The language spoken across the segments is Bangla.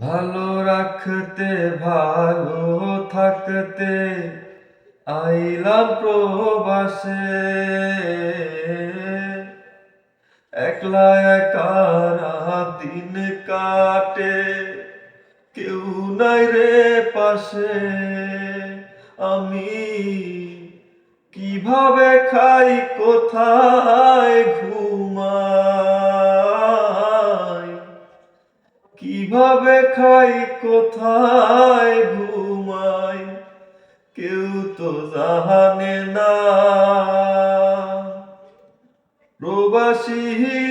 ভালো রাখতে, ভালো থাকতে আইলাম প্রবাসে। একলা একারা দিন কাটে, কেউ নাই রে পাশে। আমি কীভাবে খাই, কোথায় ঘুমাই কীভাবে খাই, কোথায় ঘুমাই? কেউ তো জানে না। প্রবাসীর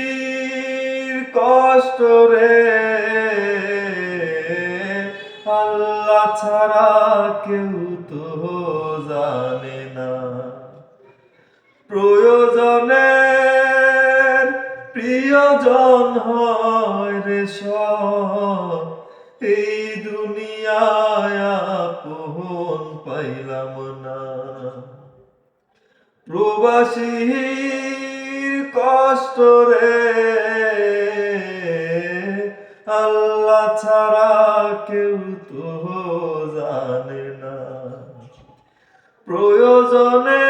কষ্ট রে, আল্লাহ ছাড়া কেউ তো জানে না। প্রয়োজনের প্রিয়জন হয় রে এই দুনিয়ায় পাইলাম না। প্রবাসীর কষ্ট রে। আল্লাহ ছাড়া কেউ তো জানে না। প্রয়োজনে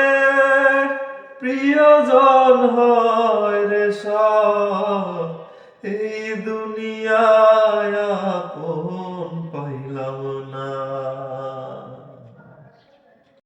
প্রিয়জন হয় রে সব। এই